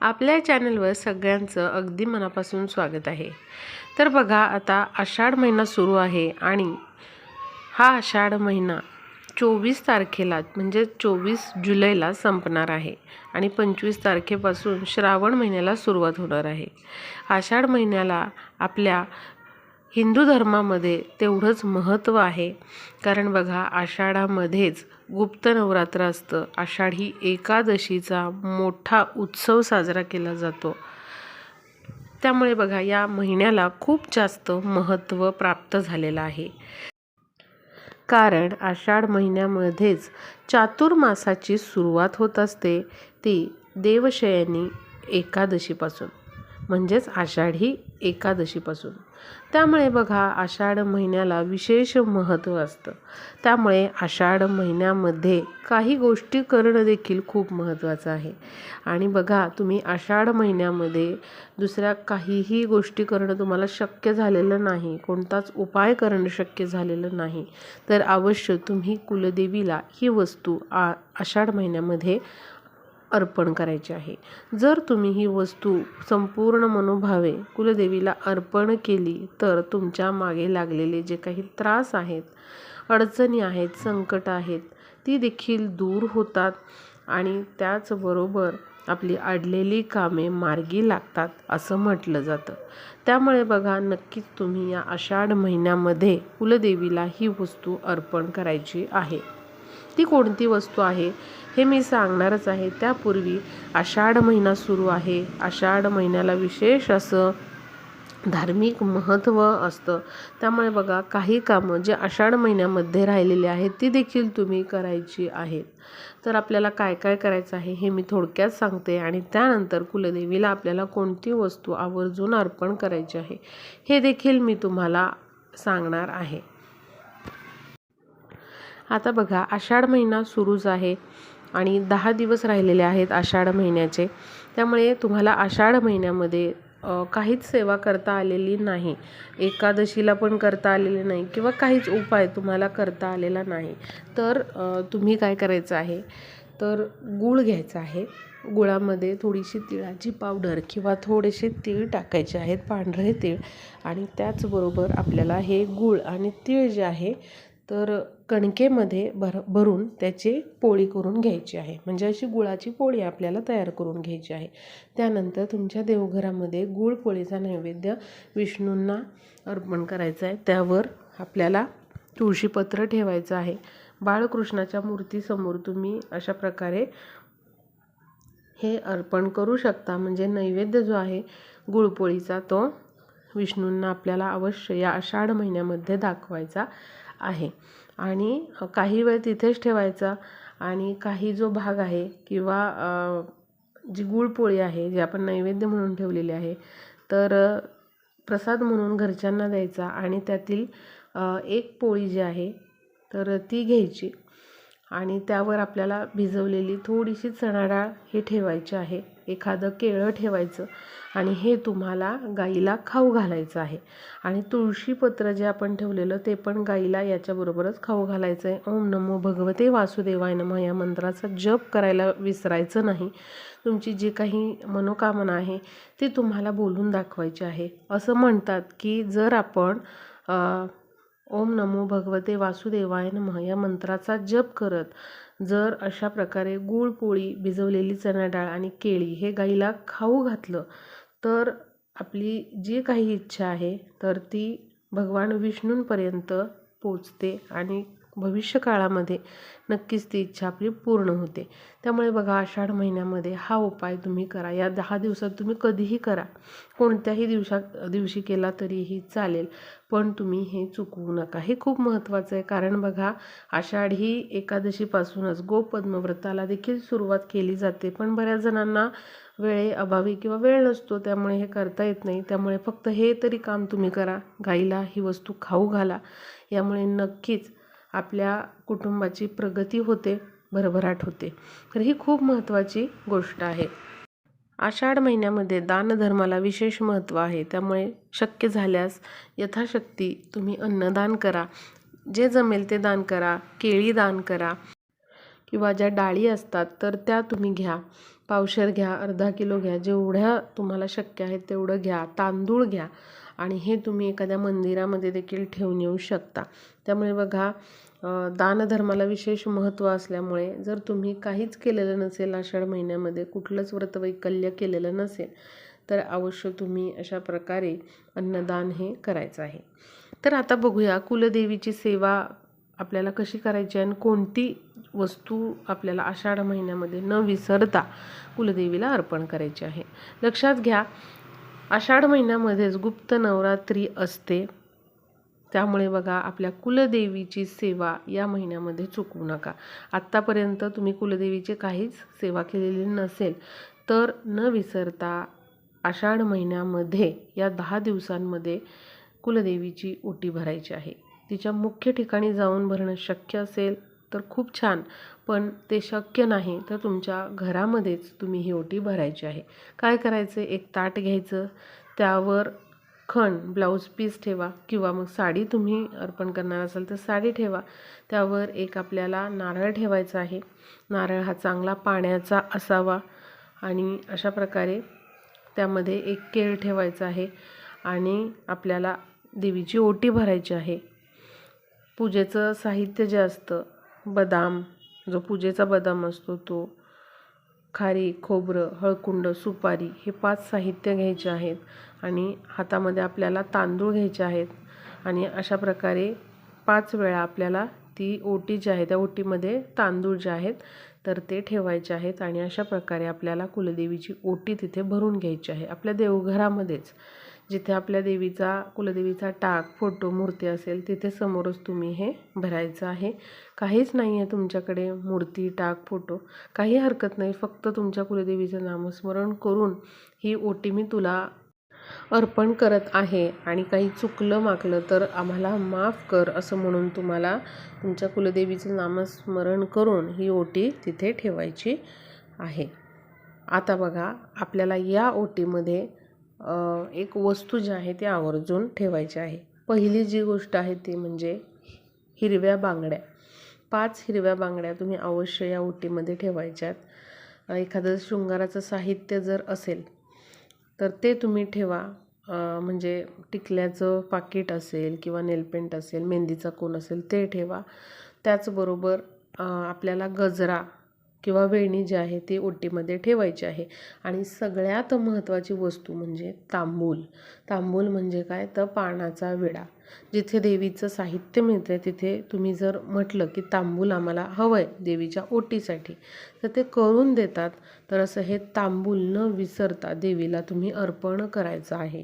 आपल्या चॅनलवर सगळ्यांचं अगदी मनापासून स्वागत आहे. तर बघा आता आषाढ महिना सुरू आहे आणि हा आषाढ महिना चोवीस तारखेला म्हणजे चोवीस जुलैला संपणार आहे आणि पंचवीस तारखेपासून श्रावण महिन्याला सुरुवात होणार आहे. आषाढ महिन्याला आपल्या हिंदू धर्मामध्ये तेवढंच महत्त्व आहे. कारण बघा आषाढामध्येच गुप्त नवरात्र असतं. आषाढी एकादशीचा मोठा उत्सव साजरा केला जातो. त्यामुळे बघा या महिन्याला खूप जास्त महत्त्व प्राप्त झालेलं आहे. कारण आषाढ महिन्यामध्येच चातुर्मासाची सुरुवात होत असते. ती देवशयनी एकादशीपासून. म्हणजेच आषाढी एकादशीपासून. त्यामुळे बघा आषाढ महिन्याला विशेष महत्त्व असतं. त्यामुळे आषाढ महिन्यामध्ये काही गोष्टी करणं देखील खूप महत्त्वाचं आहे. आणि बघा तुम्ही आषाढ महिन्यामध्ये दुसऱ्या काहीही गोष्टी करणं तुम्हाला शक्य झालेलं नाही कोणताच उपाय करणं शक्य झालेलं नाही तर अवश्य तुम्ही कुलदेवीला ही वस्तू आ आषाढ महिन्यामध्ये अर्पण करायचे आहे. जर तुम्ही ही वस्तू संपूर्ण मनोभावे कुलदेवीला अर्पण केली तर तुमच्या मागे लागलेले जे काही त्रास आहेत अडचणी आहेत संकट आहेत ती देखील दूर होतात आणि त्याचबरोबर आपली अडलेली कामे मार्गी लागतात असं म्हटलं जातं. त्यामुळे बघा नक्कीच तुम्ही या आषाढ महिन्यामध्ये कुलदेवीला ही वस्तू अर्पण करायची आहे. ती कोणती वस्तू आहे हे मी सांगणारच आहे. त्यापूर्वी आषाढ महिना सुरू आहे. आषाढ महिन्याला विशेष असं धार्मिक महत्त्व असतं. त्यामुळे बघा काही कामं जे आषाढ महिन्यामध्ये राहिलेली आहेत ती देखील तुम्ही करायची आहेत. तर आपल्याला काय काय करायचं आहे हे मी थोडक्यात सांगते आणि त्यानंतर कुलदेवीला आपल्याला कोणती वस्तू आवर्जून अर्पण करायची आहे हे देखील मी तुम्हाला सांगणार आहे. आता बघा आषाढ महिना सुरूच आहे आणि दहा दिवस राहिलेले आहेत आषाढ महिन्याचे. त्यामुळे तुम्हाला आषाढ महिन्यामध्ये काहीच सेवा करता आलेली नाही. एकादशीला पण करता आलेले नाही किंवा काहीच उपाय तुम्हाला करता आलेला नाही. तर तुम्ही काय करायचं आहे? तर गूळ घ्यायचा आहे. गुळामध्ये थोडीशी तिळाची पावडर किंवा थोडेसे तीळ टाकायचे आहेत पांढरे तीळ. आणि त्याचबरोबर आपल्याला हे गूळ आणि तीळ जे आहे तर कणकेमध्ये भर भरून त्याची पोळी करून घ्यायची आहे. म्हणजे अशी गुळाची पोळी आपल्याला तयार करून घ्यायची आहे. त्यानंतर तुमच्या देवघरामध्ये गुळ पोळीचा नैवेद्य विष्णूंना अर्पण करायचा आहे. त्यावर आपल्याला तुळशीपत्र ठेवायचं आहे. बाळकृष्णाच्या मूर्तीसमोर तुम्ही अशा प्रकारे हे अर्पण करू शकता. म्हणजे नैवेद्य जो आहे गुळपोळीचा तो विष्णूंना आपल्याला अवश्य या आषाढ महिन्यामध्ये दाखवायचा आहे. आणि काही वेळ तिथेच ठेवायचा आणि काही जो भाग आहे किंवा जी गुळपोळी आहे जी आपण नैवेद्य म्हणून ठेवलेली आहे तर प्रसाद म्हणून घरच्यांना द्यायचा आणि त्यातील एक पोळी जी आहे तर ती घ्यायची आणि त्यावर आपल्याला भिजवलेली थोडीशी चणाडाळ हे ठेवायची आहे. एखादं केळं ठेवायचं आणि हे तुम्हाला गाईला खाऊ घालायचं आहे. आणि तुळशीपत्र जे आपण ठेवलेलं ते पण गाईला याच्याबरोबरच खाऊ घालायचं आहे. ओम नमो भगवते वासुदेवाय नम. या मंत्राचा जप करायला विसरायचं नाही. तुमची जी काही मनोकामना आहे ती तुम्हाला बोलून दाखवायची आहे. असं म्हणतात की जर आपण ओम नमो भगवते वासुदेवाय नमः. या मंत्राचा जप करत जर अशा प्रकारे गूळपोळी भिजवलेली चणा डाळ आणि केळी हे गाईला खाऊ घातलं तर आपली जी काही इच्छा आहे तर ती भगवान विष्णूंपर्यंत पोचते आणि भविष्यकाळामध्ये नक्कीच ती इच्छा आपली पूर्ण होते. त्यामुळे बघा आषाढ महिन्यामध्ये हा उपाय तुम्ही करा. या दहा दिवसात तुम्ही कधीही करा. कोणत्याही दिवसा दिवशी केला तरीही चालेल. पण तुम्ही हे चुकवू नका. हे खूप महत्त्वाचं आहे. कारण बघा आषाढ ही एकादशीपासूनच गोपद्मव्रताला देखील सुरुवात केली जाते. पण बऱ्याच जणांना वेळेअभावी किंवा वेळ नसतो. त्यामुळे हे करता येत नाही. त्यामुळे फक्त हे तरी काम तुम्ही करा. गाईला ही वस्तू खाऊ घाला. यामुळे नक्कीच आपल्या कुटुंबाची प्रगती होते भरभराट होते. तर ही खूप महत्त्वाची गोष्ट आहे. आषाढ महिन्यामध्ये दानधर्माला विशेष महत्त्व आहे. त्यामुळे शक्य झाल्यास यथाशक्ती तुम्ही अन्नदान करा. जे जमेल ते दान करा. केळी दान करा. किंवा ज्या डाळी असतात तर त्या तुम्ही घ्या. पावशेर घ्या अर्धा किलो घ्या. जेवढ्या तुम्हाला शक्य आहे तेवढं घ्या. तांदूळ घ्या. आणि हे तुम्ही एखाद्या मंदिरामध्ये देखील ठेवून येऊ शकता. त्यामुळे बघा दानधर्माला विशेष महत्त्व असल्यामुळे जर तुम्ही काहीच केलेलं नसेल आषाढ महिन्यामध्ये कुठलंच व्रतवैकल्य केलेलं नसेल तर अवश्य तुम्ही अशा प्रकारे अन्नदान हे करायचं आहे. तर आता बघूया कुलदेवीची सेवा आपल्याला कशी करायची आणि कोणती वस्तू आपल्याला आषाढ महिन्यामध्ये न विसरता कुलदेवीला अर्पण करायची आहे. लक्षात घ्या आषाढ महिन्यामध्येच गुप्त नवरात्री असते. त्यामुळे बघा आपल्या कुलदेवीची सेवा या महिन्यामध्ये चुकवू नका. आत्तापर्यंत तुम्ही कुलदेवीची काहीच सेवा केलेली नसेल तर न विसरता आषाढ महिन्यामध्ये या दहा दिवसांमध्ये कुलदेवीची ओटी भरायची आहे. तिच्या मुख्य ठिकाणी जाऊन भरणं शक्य असेल तर खूप छान. पण ते शक्य नाही तर तुमच्या घरामध्येच तुम्ही ही ओटी भरायची आहे. काय करायचं? एक ताट घ्यायचं. त्यावर खण ब्लाऊज पीस ठेवा किंवा मग साडी तुम्ही अर्पण करणार असाल तर साडी ठेवा. त्यावर एक आपल्याला नारळ ठेवायचा आहे. नारळ हा चांगला पाण्याचा असावा आणि अशा प्रकारे त्यामध्ये एक केळ ठेवायचा आहे आणि आपल्याला देवीची ओटी भरायची आहे. पूजेचं साहित्य जे असतं बदाम जो पूजेचा बदाम असतो तो खारी खोबरं हळकुंड सुपारी हे पाच साहित्य घ्यायचे आहेत आणि हातामध्ये आपल्याला तांदूळ घ्यायचे आहेत आणि अशा प्रकारे पाच वेळा आपल्याला ती ओटी जी आहे त्या ओटीमध्ये तांदूळ जे आहेत तर ते ठेवायचे आहेत आणि अशा प्रकारे आपल्याला कुलदेवीची ओटी तिथे भरून घ्यायची आहे. आपल्या देवघरामध्येच. जिथे आपल्या देवीचा कुलदेवीचा टाक फोटो मूर्ती असेल तिथे समोरच तुम्ही हे भरायचं आहे. काहीच नाही आहे तुमच्याकडे मूर्ती टाक फोटो. काही हरकत नाही. फक्त तुमच्या कुलदेवीचं नामस्मरण करून ही ओटी मी तुला अर्पण करत आहे. आणि काही चुकलं मागलं तर आम्हाला माफ कर असं म्हणून तुम्हाला तुमच्या कुलदेवीचं नामस्मरण करून ही ओटी तिथे ठेवायची आहे. आता बघा आपल्याला या ओटीमध्ये एक वस्तू जी आहे ती आवर्जून ठेवायची आहे. पहिली जी गोष्ट आहे ती म्हणजे हिरव्या बांगड्या. पाच हिरव्या बांगड्या तुम्ही अवश्य या ओटीमध्ये ठेवायच्यात. एखादं शृंगाराचं साहित्य जर असेल तर ते तुम्ही ठेवा. म्हणजे टिकल्याचं पाकिट असेल किंवा नेलपेंट असेल मेहंदीचा कोन असेल ते ठेवा. त्याचबरोबर आपल्याला गजरा किंवा वेणी जी आहे ती ओटीमध्ये ठेवायची आहे. आणि सगळ्यात महत्त्वाची वस्तू म्हणजे तांबूल. तांबूल म्हणजे काय? तर पानाचा विडा. जिथे देवीचं साहित्य मिळतं तिथे तुम्ही जर म्हटलं की तांबूल आम्हाला हवं आहे देवीच्या ओटीसाठी तर ते करून देतात. तर असं हे तांबूल न विसरता देवीला तुम्ही अर्पण करायचं आहे.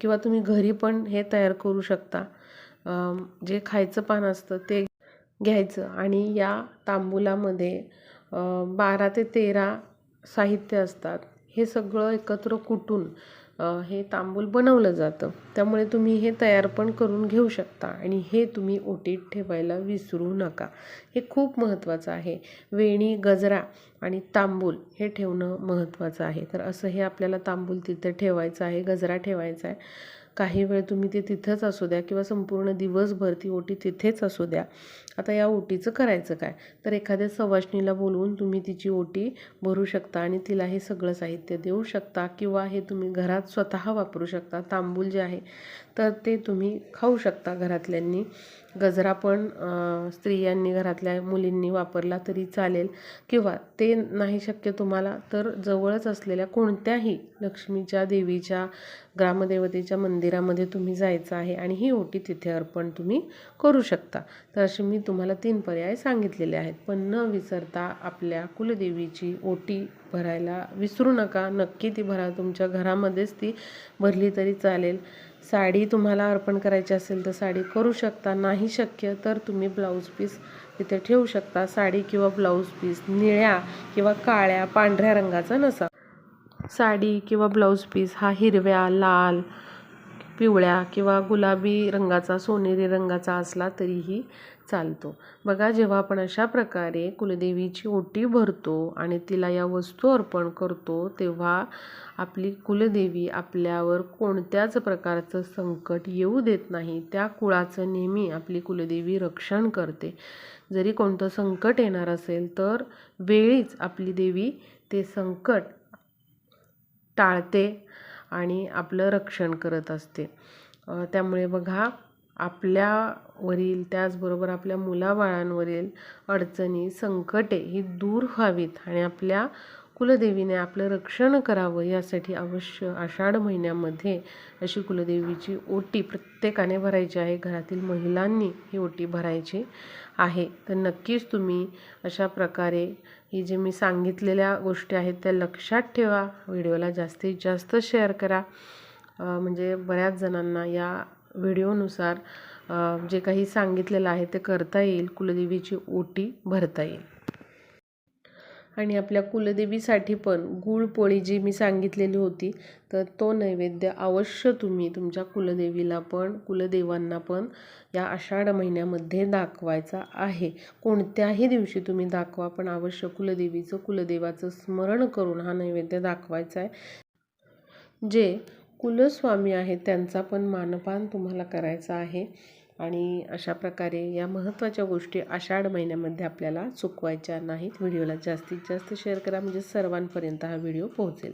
किंवा तुम्ही घरी पण हे तयार करू शकता. जे खायचं पान असतं ते घ्यायचं. आणि या तांबूलामध्ये बारा ते तेरा साहित्य असतात. हे सगळं एकत्र कुटून हे तांबूल बनवलं जातं. त्यामुळे तुम्ही हे तयार पण करून घेऊ शकता. आणि हे तुम्ही ओटीत ठेवायला विसरू नका. हे खूप महत्त्वाचं आहे. वेणी गजरा आणि तांबूल हे ठेवणं महत्त्वाचं आहे. तर असं हे आपल्याला तांबूल तिथं ठेवायचं आहे गजरा ठेवायचा आहे. काही वेळ तुम्ही ते तिथंच असू द्या किंवा संपूर्ण दिवसभर ती ओटी तिथेच असू द्या. आता या ओटीचं करायचं काय? तर एखाद्या सवाशणीला बोलवून तुम्ही तिची ओटी भरू शकता आणि तिला हे सगळं साहित्य देऊ शकता किंवा हे तुम्ही घरात स्वतः वापरू शकता. तांबूल जे आहे तर ते तुम्ही खाऊ शकता घरातल्यांनी. गजरा पण स्त्रियांनी घरातल्या मुलींनी वापरला तरी चालेल. किंवा ते नाही शक्य तुम्हाला तर जवळच असलेल्या कोणत्याही लक्ष्मीच्या देवीच्या ग्रामदेवतेच्या मंदिरामध्ये तुम्ही जायचं आहे आणि ही ओटी तिथे अर्पण तुम्ही करू शकता. तर असे मी तुम्हाला तीन पर्याय सांगितलेले आहेत. पण न विसरता आपल्या कुलदेवीची ओटी भरायला विसरू नका. नक्की ती भरा. तुमच्या घरामध्येच ती भरली तरी चालेल. साडी तुम्हाला अर्पण करायची असेल तर साडी करू शकता नाही शक्य तर तुम्ही ब्लाऊज पीस तिथे ठेवू शकता. साडी किंवा ब्लाऊज पीस निळ्या किंवा काळ्या पांढऱ्या रंगाचा नसा. साडी किंवा ब्लाऊज पीस हा हिरव्या लाल पिवळ्या किंवा गुलाबी रंगाचा सोनेरी रंगाचा असला तरीही चालतो. बघा जेव्हा आपण अशा प्रकारे कुलदेवीची ओटी भरतो आणि तिला या वस्तू अर्पण करतो तेव्हा आपली कुलदेवी आपल्यावर कोणत्याच प्रकारचं संकट येऊ देत नाही. त्या कुळाचं नेहमी आपली कुलदेवी रक्षण करते. जरी कोणतं संकट येणार असेल तर वेळीच आपली देवी ते संकट टाळते आणि आपलं रक्षण करत असते. त्यामुळे बघा आपल्यावरील त्याचबरोबर आपल्या मुलाबाळांवरील अडचणी संकटे ही दूर व्हावीत आणि आपल्या कुलदेवीने आपलं रक्षण करावं यासाठी अवश्य आषाढ महिन्यामध्ये अशी कुलदेवीची ओटी प्रत्येकाने भरायची आहे. घरातील महिलांनी ही ओटी भरायची आहे. तर नक्कीच तुम्ही अशा प्रकारे ही जे मी सांगितलेल्या गोष्टी आहेत त्या लक्षात ठेवा. व्हिडिओला जास्तीत जास्त शेअर करा. म्हणजे बऱ्याच जणांना या व्हिडिओनुसार जे काही सांगितलेलं आहे ते करता येईल. कुलदेवीची ओटी भरता येईल. आणि आपल्या कुलदेवीसाठी पण गुळपोळी जी मी सांगितलेली होती तर तो नैवेद्य अवश्य तुम्ही तुमच्या कुलदेवीला पण कुलदेवांना पण या आषाढ महिन्यामध्ये दाखवायचा आहे. कोणत्याही दिवशी तुम्ही दाखवा पण अवश्य कुलदेवीचं कुलदेवाचं स्मरण करून हा नैवेद्य दाखवायचा आहे. जे कुलस्वामी आहेत त्यांचा पण मानपान तुम्हाला करायचा आहे. आणि अशा प्रकारे या महत्त्वाच्या गोष्टी आषाढ महिन्यामध्ये आपल्याला चुकवायच्या नाहीत. व्हिडिओला जास्तीत जास्त शेअर करा म्हणजे सर्वांपर्यंत हा व्हिडिओ पोहोचेल.